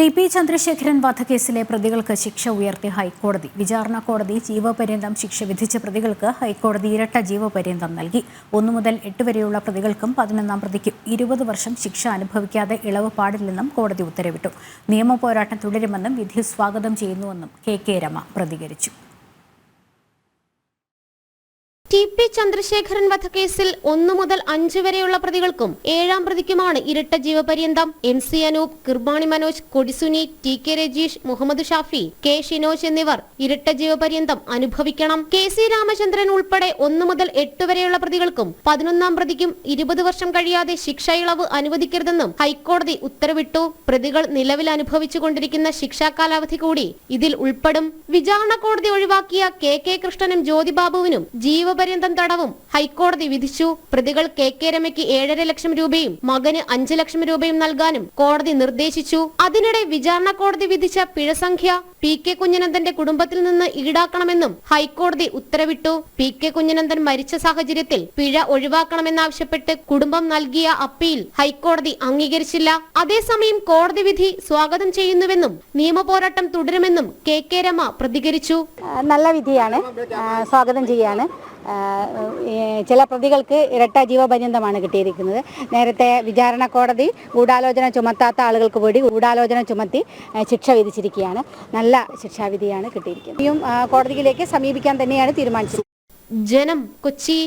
T P Chandrasekharan വധക്കേസിലെ പ്രതികൾക്ക് ശിക്ഷ ഉയർത്തി ഹൈക്കോടതി. വിചാരണ കോടതി ജീവപര്യന്തം ശിക്ഷ വിധിച്ച പ്രതികൾക്ക് ഹൈക്കോടതി ഇരട്ട ജീവപര്യന്തം നൽകി. ഒന്നു മുതൽ എട്ട് വരെയുള്ള പ്രതികൾക്കും പതിനൊന്നാം പ്രതിക്കും ഇരുപത് വർഷം ശിക്ഷ അനുഭവിക്കാതെ ഇളവ് പാടില്ലെന്നും കോടതി ഉത്തരവിട്ടു. നിയമ പോരാട്ടം തുടരുമെന്നും വിധി സ്വാഗതം ചെയ്യുന്നുവെന്നും കെ കെ രമ പ്രതികരിച്ചു. ടി പി ചന്ദ്രശേഖരൻ വധക്കേസിൽ ഒന്നു മുതൽ അഞ്ചു വരെയുള്ള പ്രതികൾക്കും ഏഴാം പ്രതിക്കുമാണ് ഇരട്ട ജീവപര്യന്തം. M C Anoop Kirmani Manoj Kodisuni T K Rajeesh Muhammad Shafi K Shinoj എന്നിവർ ഇരട്ട ജീവപര്യന്തം അനുഭവിക്കണം. കെ സി രാമചന്ദ്രൻ ഉൾപ്പെടെ ഒന്നു മുതൽ എട്ട് വരെയുള്ള പ്രതികൾക്കും പതിനൊന്നാം പ്രതിക്കും ഇരുപത് വർഷം കഴിയാതെ ശിക്ഷ ഇളവ് അനുവദിക്കരുതെന്നും ഹൈക്കോടതി ഉത്തരവിട്ടു. പ്രതികൾ നിലവിൽ അനുഭവിച്ചുകൊണ്ടിരിക്കുന്ന ശിക്ഷാ കാലാവധി കൂടി ഇതിൽ ഉൾപ്പെടും. വിചാരണ കോടതി ഒഴിവാക്കിയ കെ കെ കൃഷ്ണനും ജ്യോതിബാബുവിനും ജീവപര്യന്തം തടവും. ഹൈക്കോടതി വിധിച്ചു. പ്രതികൾ കെ കെ രമയ്ക്ക് ഏഴര ലക്ഷം രൂപയും മകന് അഞ്ച് ലക്ഷം രൂപയും നൽകാനും കോടതി നിർദ്ദേശിച്ചു. അതിനിടെ വിചാരണ കോടതി വിധിച്ച പിഴസംഖ്യ പി കെ കുഞ്ഞനന്ദന്റെ കുടുംബത്തിൽ നിന്ന് ഈടാക്കണമെന്നും ഹൈക്കോടതി ഉത്തരവിട്ടു. പി കെ കുഞ്ഞനന്ദൻ മരിച്ച സാഹചര്യത്തിൽ പിഴ ഒഴിവാക്കണമെന്നാവശ്യപ്പെട്ട് കുടുംബം നൽകിയ അപ്പീൽ ഹൈക്കോടതി അംഗീകരിച്ചില്ല. അതേസമയം കോടതി വിധി സ്വാഗതം ചെയ്യുന്നുവെന്നും നിയമപോരാട്ടം തുടരുമെന്നും കെ കെ രമ പ്രതികരിച്ചു. നല്ല വിധിയാണ്. സ്വാഗതം ചെയ്യാണ്. ചില പ്രതികൾക്ക് ഇരട്ട ജീവപര്യന്തമാണ് കിട്ടിയിരിക്കുന്നത്. നേരത്തെ വിചാരണ കോടതി ഗൂഢാലോചന ചുമത്താത്ത ആളുകൾക്ക് കൂടി ഗൂഢാലോചന ചുമത്തി ശിക്ഷ വിധിച്ചിരിക്കുകയാണ്. നല്ല ശിക്ഷാവിധിയാണ് കിട്ടിയിരിക്കുന്നത്. കോടതിയിലേക്ക് സമീപിക്കാൻ തന്നെയാണ് തീരുമാനിച്ചത്. ജനം കൊച്ചി